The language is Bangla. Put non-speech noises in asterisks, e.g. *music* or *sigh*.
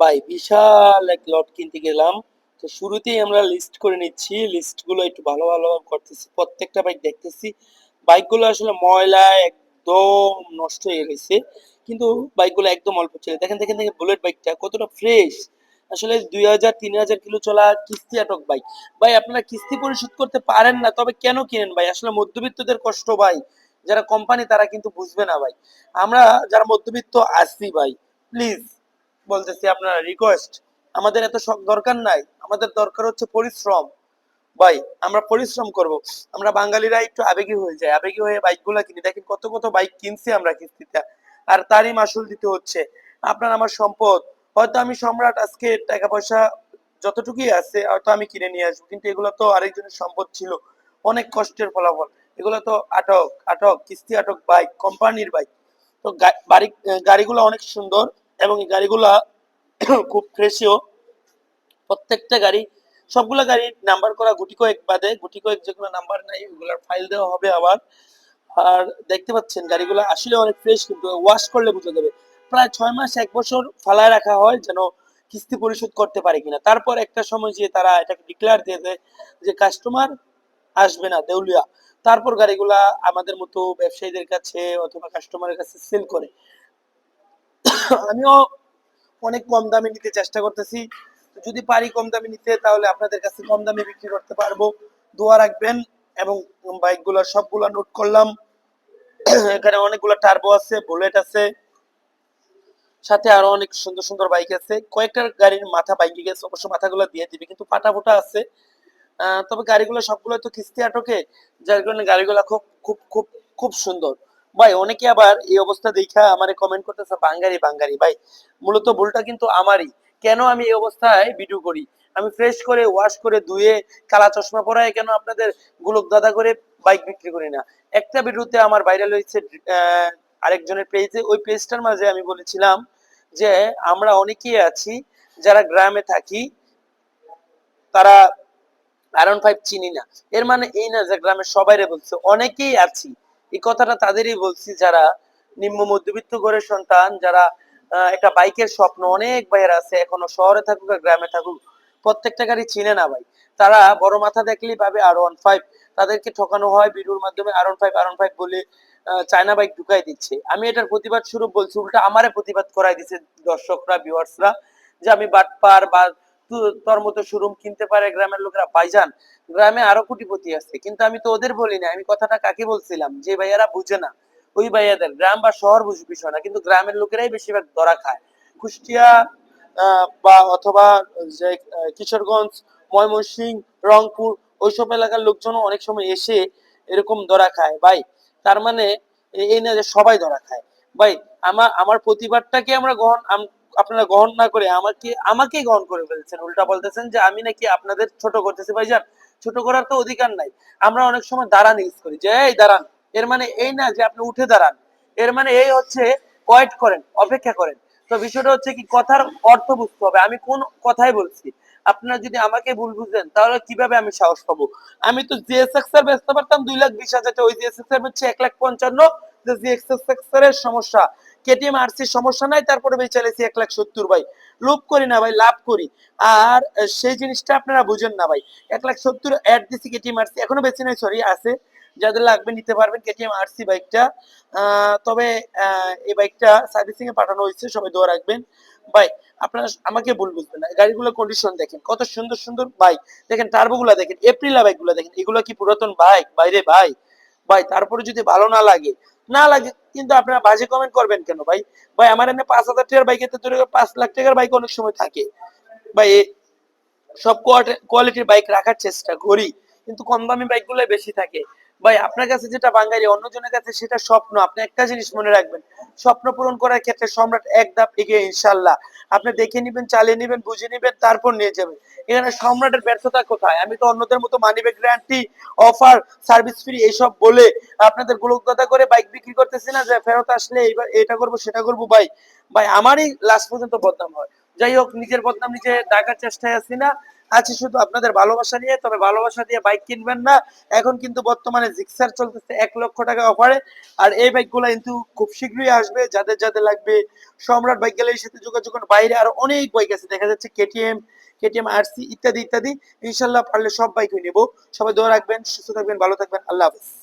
ভাই বিশাল এক লট কিনতে গেলাম। তো শুরুতেই আমরা লিস্ট করে নিচ্ছি। লিস্টগুলো একটু ভালো ভালো করতেছি। প্রত্যেকটা বাইক দেখতেছি। বাইকগুলো আসলে ময়লা একদম নষ্ট হয়ে গেছে। কিন্তু বাইকগুলো একদম অল্প ছিল। দেখেন দেখেন দেখেন বুলেট বাইকটা কতটা ফ্রেশ আসলে দুই হাজার, তিন হাজার কিলো চলা কিস্তি আটক বাইক ভাই, আপনারা কিস্তি পরিশোধ করতে পারেন না, তবে কেন কিনেন ভাই? আসলে মধ্যবিত্তদের কষ্ট ভাই। যারা কোম্পানি তারা কিন্তু বুঝবে না ভাই। আমরা যারা মধ্যবিত্ত আছি ভাই প্লিজ বলতেছি আপনারা রিকোয়েস্ট আমাদের এত শখ দরকার নাই। আমাদের দরকার হচ্ছে পরিশ্রম। ভাই, আমরা পরিশ্রম করব। আমরা বাঙালিরা একটু আবেগী হয়ে যায় আবেগী হয়ে বাইকগুলা কিনি। দেখেন কত কত বাইক কিনছি আমরা কিস্তিতে। আর তারই মাসুল দিতে হচ্ছে। আপনার আমার সম্পদ। হয়তো আমি সম্রাট আজকে টাকা পয়সা যতটুকুই আছে, হয়তো আমি কিনে নিয়ে আসব। কিন্তু এগুলো তো আরেকজনের সম্পদ ছিল। অনেক কষ্টের ফলাফল। এগুলো তো আটক আটক, কিস্তি আটক বাইক কোম্পানির বাইক তো গা- বাড়ি গাড়িগুলো অনেক সুন্দর। এবং এই গাড়িগুলা *coughs* খুব ফ্রেশিও প্রত্যেকটা গাড়ি, সবগুলা গাড়ি নাম্বার করা গুটি কয়েক বাদে, গুটি কয়েক যেগুলো নাম্বার নাই, ওগুলার ফাইল দেওয়া হবে আবার। আর দেখতে পাচ্ছেন, গাড়িগুলো আসলে অনেক ফ্রেশ কিন্তু ওয়াশ করলে বোঝা যাবে। প্রায় ছয় মাস, এক বছর ফালায় রাখা হয় যেন কিস্তি পরিশোধ করতে পারে কিনা। তারপর একটা সময় যে তারা এটাকে ডিক্লেয়ার দিয়ে দেয় যে কাস্টমার আসবে না, দেউলিয়া। তারপর গাড়িগুলা আমাদের মতো ব্যবসায়ীদের কাছে অথবা কাস্টমারের কাছে সেল করে। আমিও অনেক কম দামে নিতে চেষ্টা করতেছি। যদি পারি কম দামে নিতে, তাহলে আপনাদের কাছে কম দামে বিক্রি করতে পারব। দোয়া রাখবেন এবং বাইকগুলো সবগুলো নোট করলাম। এখানে অনেকগুলো টার্বো আছে বুলেট আছে, সাথে আরও অনেক সুন্দর সুন্দর বাইক আছে। কয়েকটা গাড়ির মাথা বাইকে গেছে, অবশ্য মাথাগুলো দিয়ে দিবে, কিন্তু পাটা ফোটা আছে তবে গাড়িগুলো সবগুলো তো কিস্তি আটকে, যার কারণে গাড়িগুলো খুব খুব খুব খুব সুন্দর। ভাই, অনেকে আবার এই অবস্থা দেখা আমারে কমেন্ট করতেছে, বাঙ্গারি বাঙ্গারি। ভাই, মূলত ভুলটা কিন্তু আমারই। কেন আমি এই অবস্থায় ভিডিও করি? আমি ফ্রেশ করে ওয়াশ করে, ধুয়ে, কালা চশমা পরায় কেন আপনাদের গুলক দাদা করে বাইক বিক্রি করি না? একটা ভিডিওতে আমার ভাইরাল হয়েছে আরেকজনের পেজে ওই পেজটার মাঝে আমি বলেছিলাম যে, আমরা অনেকেই আছি যারা গ্রামে থাকি, তারা আয়রন ফাইভ চিনি না। এর মানে এই না যে গ্রামের সবাইরে বলছে, অনেকেই আছি। এই কথাটা তাদেরই বলছি যারা নিম্ন মধ্যবিত্ত ঘরের সন্তান, যারা একটা বাইকের স্বপ্ন, অনেক ভাইয়ের আছে, এখনও শহরে থাকুক আর গ্রামে থাকুক, প্রত্যেকটা গাড়ি চিনে না ভাই। তারা বড় মাথা দেখলেই পাবে আর ওয়ান ফাইভ তাদেরকে ঠকানো হয় ভিডিওর মাধ্যমে আর ওয়ান ফাইভ আর ওয়ান ফাইভ বলে চায়না বাইক ঢুকাই দিচ্ছে। আমি এটার প্রতিবাদ স্বরূপ বলছি, উল্টা আমারে প্রতিবাদ করাই দিচ্ছে দর্শকরা ভিউয়ার্সরা যে আমি বাটপার বা তোর মতো শোরুম কিনতে পারে গ্রামের লোকেরা। ভাইজান, গ্রামে আরও কোটিপতি আছে, কিন্তু আমি তো ওদের বলি না আমি কথাটা কাকে বলছিলাম? যে ভাইয়ারা বুঝে না। ওই ভাইয়াদের, গ্রাম বা শহর বিষয় না, কিন্তু গ্রামের লোকেরাই বেশিরভাগ ধরা খায়। কুষ্টিয়া বা অথবা যে কিশোরগঞ্জ ময়মনসিংহ রংপুর, ওইসব এলাকার লোকজন অনেক সময় এসে এরকম ধরা খায়। ভাই, তার মানে এই না যে সবাই ধরা খায়। ভাই আমার আমার প্রতিবাদটাকে আমরা গ্রহণ আপনারা গ্রহণ না করে আমাকে আমাকে গ্রহণ করে ফেলছেন। উল্টা বলতেছেন যে আমি নাকি আপনাদের ছোট করতেছি ভাইজান। ছোট করার তো অধিকার নাই। আমরা অনেক সময় দাঁড়ান ইউজ করি যে, এই দাঁড়ান। এর মানে এই না যে আপনি উঠে দাঁড়ান। এর মানে এই হচ্ছে ওয়েট করেন, অপেক্ষা করেন। তো বিষয়টা হচ্ছে কি, কথার অর্থ বুঝতে হবে। আমি কোন কথাই বলছি? আপনারা যদি আমাকে ভুল বুঝেন, তাহলে কীভাবে আমি সাহস পাবো? আমি তো জিএসএক্স এর বেচতে পারতাম দুই লাখ বিশ হাজার ওই জিএসএক্স এর হচ্ছে এক লাখ পঞ্চান্ন। জিএসএক্স এর সমস্যা। কেটিএম আরসির সমস্যা নাই, তারপরে বেচে চাইছি এক লাখ সত্তর ভাই। লোভ করি না ভাই, লাভ করি। আর সেই জিনিসটা আপনারা বুঝেন না ভাই। এক লাখ সত্তর অ্যাড দিছি কেটিএম আরসি এখনও বেশি নাই সরি আছে। যাদের লাগবে নিতে পারবেন কেটিএম আরসি বাইকটা তবে এই বাইকটা সার্ভিসিং এ পাঠানো হয়েছে, সবাই দোয়া রাখবেন। ভাই, আপনারা আমাকে ভুল বুঝবেন না। গাড়িগুলো কন্ডিশন দেখেন, কত সুন্দর সুন্দর বাইক দেখেন টার্বো গুলা দেখেন এপ্রিলা বাইকগুলা দেখেন, এগুলো কি পুরাতন বাইক বাইরে ভাই ভাই, তারপরে যদি ভালো না লাগে না লাগে, কিন্তু আপনারা বাজে কমেন্ট করবেন কেন ভাই? ভাই, আমার এনে পাঁচ হাজার টাকার বাইক পাঁচ লাখ টাকার বাইক অনেক সময় থাকে। ভাই সব কোয়ালিটির বাইক রাখার চেষ্টা করি, কিন্তু কম দামি বাইক বেশি থাকে। ভাই, আপনার কাছে যেটা বাঙালি, অন্যজনের কাছে সেটা স্বপ্ন। আপনি একটা জিনিস মনে রাখবেন, স্বপ্ন পূরণ করার ক্ষেত্রে সম্রাট এক ধাপ এগিয়ে ইনশাল্লাহ আপনি দেখে নিবেন, চালিয়ে নিবেন, বুঝে নিবেন, তারপর নিয়ে যাবেন। এখানে সম্রাটের ব্যর্থতা কোথায়? আমি তো অন্যদের মতো money bag guarantee offer service free এইসব বলে আপনাদের গোলকদাতা করে বাইক বিক্রি করতেছি না যে ফেরত আসলে এইবার এটা করব, সেটা করব, ভাই। ভাই, আমারই লাস্ট পর্যন্ত বদনাম হয়। যাই হোক, নিজের বদনাম নিজে ডাকার চেষ্টায় আছি না। আছে শুধু আপনাদের ভালোবাসা নিয়ে, তবে ভালোবাসা দিয়ে বাইক কিনবেন না। এখন কিন্তু বর্তমানে জিক্সার চলতেছে, এক লক্ষ টাকা অফারে আর এই বাইকগুলো কিন্তু খুব শীঘ্রই আসবে। যাদের যাদের লাগবে সম্রাট বাইক গ্যালারির সাথে যোগাযোগ বাইরে আরও অনেক বাইক আছে, দেখা যাচ্ছে কেটিএম কেটিএম আরসি ইত্যাদি ইত্যাদি। ইনশাল্লাহ পারলে সব বাইকই নেব। সবাই দোয়া রাখবেন, সুস্থ থাকবেন, ভালো থাকবেন। আল্লাহ হাফিজ।